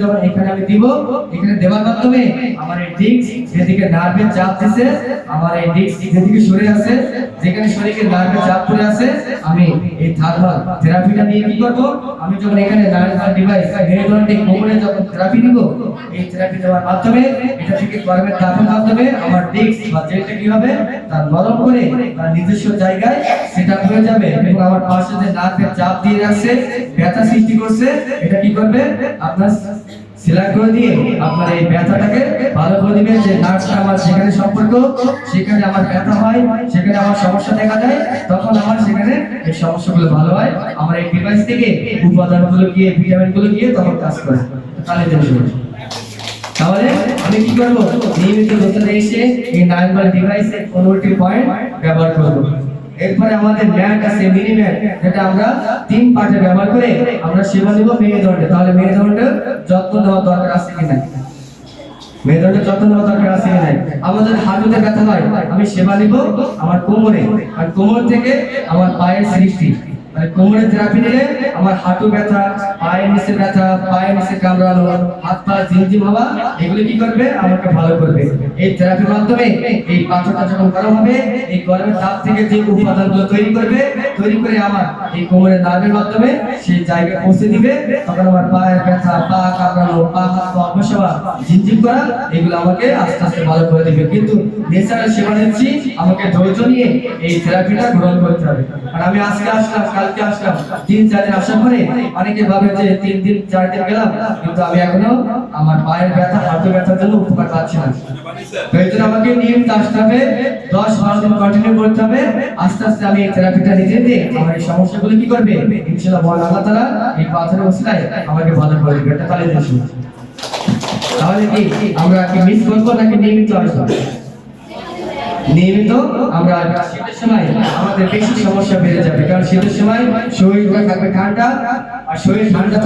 যখন এখানে আমি দিব, এখানে দেওয়ার মাধ্যমে আমার এই ডিস্ক যেদিকে নার্ভের চাপ দিছে, আমার এই ডিস্ক যেদিকে সরে আছে, যেখানে চাপ পড়ে আছে, আমি এই থার্মাল থেরাপিটা কি করব? আমি যখন এখানে নার্ভাল ডিভাইস যখন থেরাপি এই থেরাপি দেওয়ার মাধ্যমে, এটা থেকে গরমের তাপের মাধ্যমে আমার ডিস্ক বা কি হবে, তার নরম করে নিজস্ব জায়গায় সেটা হয়ে যাবে এবং আমার পাশে যে নার্ভের চাপ দিয়ে রাখছে, ব্যথা সৃষ্টি করছে, এটা কি করবে? আপনার সেলাই এই ব্যথাটাকে ভালো করে যে নার্ভটা আমার যেখানে সম্পর্ক, সেখানে আমার ব্যথা হয়, সেখানে আমার সমস্যা দেখা দেয়, তখন আমার সেখানে এই সমস্যাগুলো ভালো হয়। আমার এই ডিভাইস থেকে উপাদানগুলো গিয়ে ভিটামিনগুলো গিয়ে তখন তাহলে আমি কি করব? নিয়মিত দোকানে এসে এই নাইনবার ডিভাইসের পনেরোটি পয়েন্ট ব্যবহার করব। এরপরে আমাদের ম্যাট আছে মিনি ম্যাট যেটা আমরা তিন পার্টে ব্যবহার করে আমরা সেবা নিব মেরুদণ্ডে তাহলে মেরুদণ্ডের যত্ন নেওয়া দরকার আছে কি নাই? মেরুদণ্ডের যত্ন নেওয়া দরকার আছে কিনা আমাদের হাঁটুতে ব্যথা হয়, আমি সেবা নিব আমার কোমরে। আর কোমর থেকে আমার পায়ের সৃষ্টি। মানে কোমরের থেরাপি নিলে আমার হাঁটু ব্যথা, পায়ের নিচে ব্যথা, পায়ের নিচে কামড়ানো, হাত পা ঝিমঝিম হওয়া, এগুলো কি করবে? আমাকে ভালো করবে। এই থেরাপির মাধ্যমে এই পাথরটা যখন গরম হবে, এই গরমের তাপ থেকে যে উপাদানগুলো তৈরি করবে, তৈরি করে আমার এই কোমরের নার্ভের মাধ্যমে সেই জায়গায় পৌঁছে দিবে। তখন আমার পায়ের ব্যথা, পা কামড়ানো, পা, হাত পা হওয়া ঝিমঝিম করা, এগুলো আমাকে আস্তে আস্তে ভালো করে দিবে। কিন্তু ন্যাচারাল সেবা দিচ্ছি আমাকে ধৈর্য নিয়ে এই থেরাপিটা গ্রহণ করতে হবে। আর আমি আজকে আসলাম কালকে আসলাম। তিন চার দিন আসার পরে অনেকে ভাবে যে তিন দিন চার দিন গেলাম, কিন্তু আমি এখনও আমার পায়ের ব্যথা, হাঁটু ব্যথার জন্য উপকার পাচ্ছি না। আমাকে নিয়মিত আসতে হবে, দশ বারো দিন কন্টিনিউ করতে হবে। আস্তে আস্তে আমি এই থেরাপিটা নিতে নিতে আমার এই সমস্যাগুলো কি করবে? মহান আল্লাহ তাআলা এই পাথরের আমাকে ভালো করে তাহলে কি, আমরা কি মিস করব নাকি নিয়মিত আসব? নিয়মিত আমরা শীতের সময় আমাদের বেশি সমস্যা বেড়ে যাবে। কারণ শীতের সময় শরীর থাকবে ঠান্ডা, আর শরীর ঠান্ডা